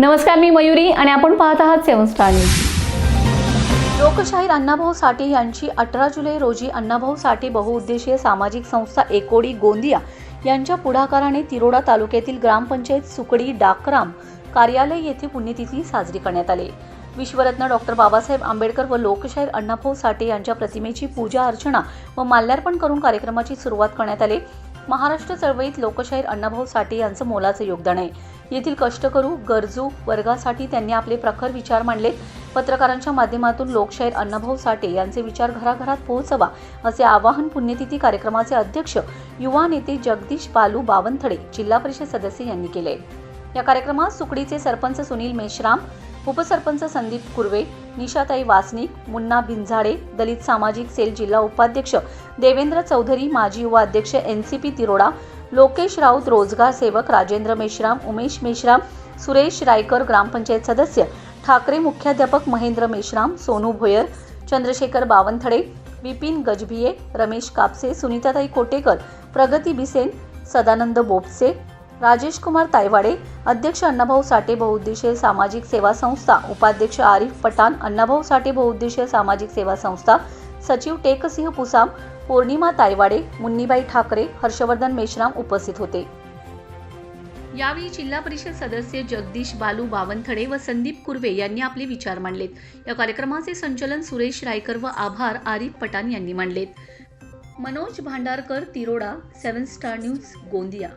नमस्कार मी मयुरी आणि आपण पाहत आहात सेवन स्टार न्यूज. लोकशाहीर अण्णाभाऊ साठे यांची अठरा जुलै रोजी अण्णाभाऊ साठे बहुउद्देशीय सामाजिक संस्था एकोडी गोंदिया यांच्या पुढाकाराने तिरोडा तालुक्यातील ग्रामपंचायत सुकडी डाकराम कार्यालय येथे पुण्यतिथी साजरी करण्यात आली. विश्वरत्न डॉक्टर बाबासाहेब आंबेडकर व लोकशाहीर अण्णाभाऊ साठे यांच्या प्रतिमेची पूजा अर्चना व माल्यार्पण करून कार्यक्रमाची सुरुवात करण्यात आली. महाराष्ट्र चळवळीत लोकशाहीर अण्णाभाऊ साठे यांचं मोलाचं योगदान आहे. येथील कष्टकरू गरजू वर्गासाठी त्यांनी आपले प्रखर विचार मांडले पत्रकारांच्या माध्यमातून लोकशाहीर अण्णाभाऊ साठे यांचे विचार घराघरात पोहोचवा असे आवाहन पुण्यतिथी कार्यक्रमाचे अध्यक्ष युवा नेते जगदीश बालू बावनथडे जिल्हा परिषद सदस्य यांनी केले. या कार्यक्रमात सुकडीचे सरपंच सुनील मेश्राम उपसरपंच संदीप कुर्वे निशाताई वासनिक मुन्ना भिंझाडे दलित सामाजिक सेल जिल्हा उपाध्यक्ष देवेंद्र चौधरी माजी युवा अध्यक्ष N C P Tiroda Lokesh Raut रोजगार सेवक राजेंद्र मेश्राम उमेश मेश्राम सुरेश रायकर ग्रामपंचायत सदस्य ठाकरे मुख्याध्यापक महेंद्र मेश्राम सोनू भोयर चंद्रशेखर बावनथडे विपिन गजभिये रमेश कापसे सुनीताताई कोटेकर प्रगती बिसेन सदानंद बोपसे राजेश कुमार तायवाडे अध्यक्ष अण्णाभाऊ साठे बहुउद्देशीय सामाजिक सेवा संस्था उपाध्यक्ष आरिफ पठाण अण्णाभाऊ साठे बहुउद्देशीय सामाजिक सेवा संस्था सचिव टेकसिंह पुसाम पौर्णिमा तायवाडे मुन्नीबाई ठाकरे हर्षवर्धन मेश्राम उपस्थित होते. यावेळी जिल्हा परिषद सदस्य जगदीश बालू बावनथडे व संदीप कुर्वे यांनी आपले विचार मांडलेत. या कार्यक्रमाचे संचलन सुरेश रायकर व आभार आरिफ पठाण यांनी मांडलेत. Manoj Bhandarkar Tiroda seven star news Gondia.